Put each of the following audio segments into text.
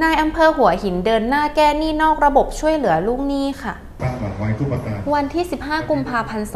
นายอำเภอหัวหินเดินหน้าแก้หนี้นอกระบบช่วยเหลือลูกหนี้ค่ะ ตั้งหลักไว้ทุกประการ วันที่ 15 กุมภาพันธ์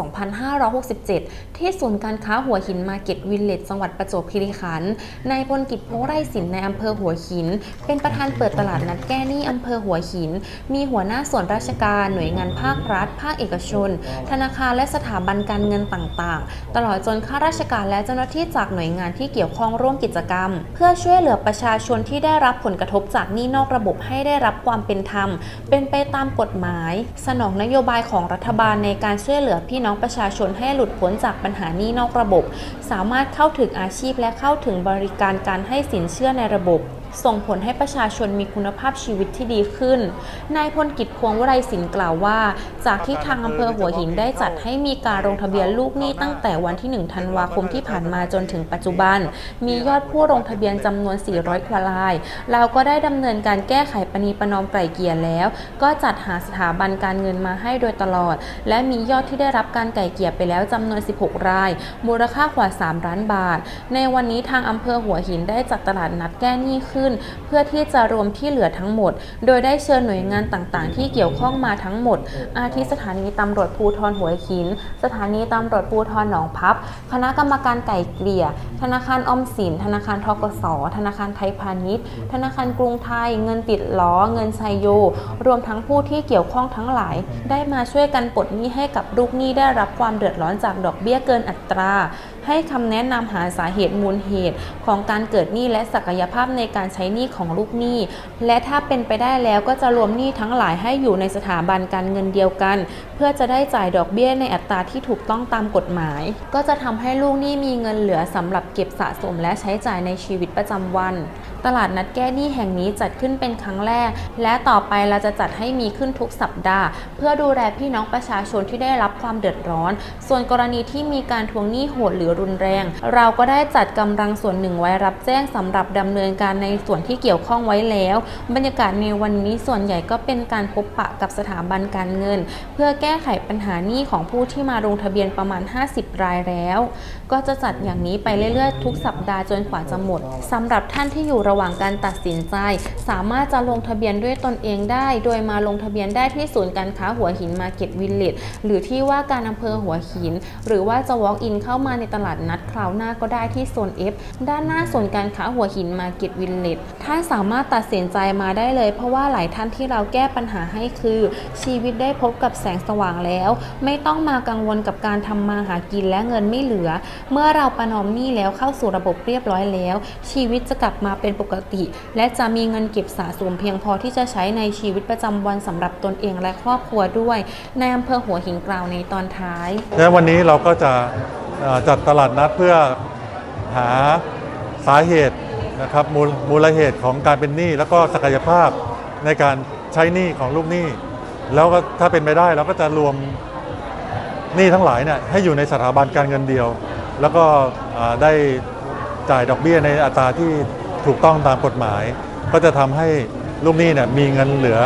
2567 ที่ศูนย์การค้าหัวหินมาเก็ตวิลเลจจังหวัดประจวบคีรีขันธ์นายพลกิจพงไร่สินในอำเภอหัวหิน เป็นประธานเปิดตลาดนัดแก้หนี้อำเภอหัวหิน มีหัวหน้าส่วนราชการหน่วยงานภาครัฐ ภาคเอกชน ธนาคารและสถาบันการเงินต่างๆ ตลอดจนข้าราชการและเจ้าหน้าที่จากหน่วยงานที่เกี่ยวข้องร่วมกิจกรรม เพื่อช่วยเหลือประชาชนที่ได้รับผลกระทบจากหนี้นอกระบบให้ได้รับความเป็นธรรม เป็นไปตามกฎหมาย สนองนโยบายของรัฐบาลในการช่วยเหลือพี่น้องประชาชนให้หลุดพ้นจากปัญหานี้นอกระบบ สามารถเข้าถึงอาชีพและเข้าถึงบริการการให้สินเชื่อในระบบ ส่งผลให้ประชาชนมีคุณภาพชีวิตที่ดีขึ้น นายพลกิจพวงวไรศิลป์กล่าวว่า จากที่ทางอำเภอหัวหินได้จัดให้มีการลงทะเบียนลูกหนี้ตั้งแต่วันที่ 1 ธันวาคมที่ผ่านมาจนถึงปัจจุบัน มียอดผู้ลงทะเบียนจำนวน 400 กว่าราย เราก็ได้ดำเนินการแก้ไขปณีประนอมไกล่เกลี่ยแล้ว ก็จัดหาสถาบันการเงินมาให้โดยตลอด และมียอดที่ได้รับการไกล่เกลี่ยไปแล้วจำนวน 16 ราย มูลค่ากว่า 3 ล้านบาท ในวันนี้ทางอำเภอหัวหินได้จัดตลาดนัดแก้หนี้ขึ้นเพื่อที่จะรวมที่เหลือทั้งหมด โดยได้เชิญหน่วยงานต่างๆ ที่เกี่ยวข้องมาทั้งหมด อาทิสถานีตำรวจภูธรหัวหิน สถานีตำรวจภูธรหนองพับ คณะกรรมการไก่เกลี่ย ธนาคารออมสิน ธนาคารทกส ธนาคารไทยพาณิชย์ ธนาคารกรุงไทย เงินติดล้อ เงินชัยโย รวมทั้งผู้ที่เกี่ยวข้องทั้งหลาย ได้มาช่วยกันปลดหนี้ให้กับลูกหนี้ได้รับความเดือดร้อนจากดอกเบี้ยเกินอัตรา ให้คำแนะนำหาสาเหตุมูลเหตุของการเกิดหนี้และศักยภาพในการใช้หนี้ของลูกหนี้ และถ้าเป็นไปได้แล้วก็จะรวมหนี้ทั้งหลายให้อยู่ในสถาบันการเงินเดียวกัน เพื่อจะได้จ่ายดอกเบี้ยในอัตราที่ถูกต้องตามกฎหมาย ก็จะทำให้ลูกหนี้มีเงินเหลือสำหรับเก็บสะสมและใช้จ่ายในชีวิตประจำวัน ตลาดนัดแก้หนี้แห่งนี้จัดขึ้นเป็นครั้งแรก และต่อไปเราจะจัดให้มีขึ้นทุกสัปดาห์ เพื่อดูแลพี่น้องประชาชนที่ได้รับความเดือดร้อน ส่วนกรณีที่มีการทวงหนี้โหดหรือรุนแรง เราก็ได้จัดกำลังส่วนหนึ่งไว้รับแจ้งสำหรับดำเนินการในส่วนที่เกี่ยวข้องไว้แล้ว บรรยากาศในวันนี้ส่วนใหญ่ก็เป็นการพบปะกับสถาบันการเงิน เพื่อแก้ไขปัญหาหนี้ของผู้ที่มาลงทะเบียนประมาณ 50 รายแล้ว ก็จะจัดอย่างนี้ไปเรื่อยๆ ทุกสัปดาห์จนกว่าจะหมดสำหรับท่านที่อยู่ระหว่างการตัดสินใจ สามารถจะลงทะเบียนด้วยตนเองได้ โดยมาลงทะเบียนได้ที่ศูนย์การค้าหัวหินมาเก็ตวิลเลจหรือที่ว่าการอำเภอหัวหิน หรือว่าจะ walk in เข้ามาในตลาดนัดคราวหน้าก็ได้ที่โซน F ด้านหน้าศูนการค้าหัวหินมาเก็ตวิลเลจท่านสามารถตัดสินใจมาได้เลย เพราะว่าหลายท่านที่เราแก้ปัญหาให้คือ ชีวิตได้พบกับแสงสว่างแล้ว ไม่ต้องมากังวลกับการทำมาหากินและเงินไม่เหลือ เมื่อเราประนอมหนี้แล้วเข้าสู่ระบบเรียบร้อยแล้ว ชีวิตจะกลับมาเป็นปกติ และจะมีเงินเก็บสะสมเพียงพอที่จะใช้ในชีวิตประจำวันสำหรับตนเองและครอบครัวด้วยในอำเภอหัวหินกล่าวในตอนท้ายและวันนี้เราก็จะ จัดตลาดนัดเพื่อหาสาเหตุนะครับมูลมูลเหตุของการเป็นหนี้แล้วก็ศักยภาพในการใช้หนี้ของลูกหนี้ แล้วก็ถ้าเป็นไปได้เราก็จะรวมหนี้ทั้งหลายเนี่ยให้อยู่ในสถาบันการเงินเดียว แล้วก็ได้จ่ายดอกเบี้ยในอัตราที่ถูกต้องตามกฎหมาย ก็จะทำให้ลูกหนี้เนี่ยมีเงินเหลือ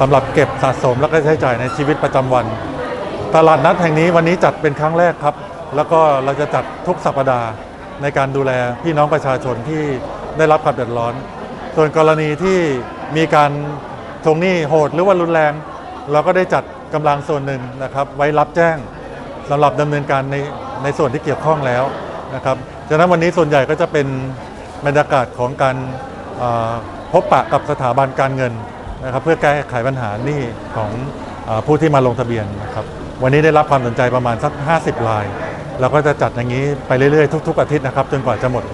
สำหรับเก็บสะสมแล้วก็ใช้จ่ายในชีวิตประจำวัน ตลาดนัดแห่งนี้วันนี้จัดเป็นครั้งแรกครับ แล้วก็เราจะจัดทุกสัปดาห์ในการดูแลพี่น้องประชาชนที่ได้รับความเดือดร้อน ส่วนกรณีที่มีการทวงหนี้โหดหรือว่ารุนแรง เราก็ได้จัดกำลังส่วนหนึ่งนะครับ ไว้รับแจ้งสำหรับดำเนินการในในส่วนที่เกี่ยวข้องแล้วนะครับฉะนั้นวันนี้ส่วนใหญ่ก็จะเป็นบรรยากาศของการพบปะกับสถาบันการเงินนะครับเพื่อแก้ไขปัญหานี้ของอผู้ที่มาลงทะเบียนนะครับวันนี้ได้รับความสนใจประมาณสัก 50ราย เราก็จะจัดอย่างนี้ไปเรื่อยๆทุก ๆ อาทิตย์นะครับ จนกว่าจะหมด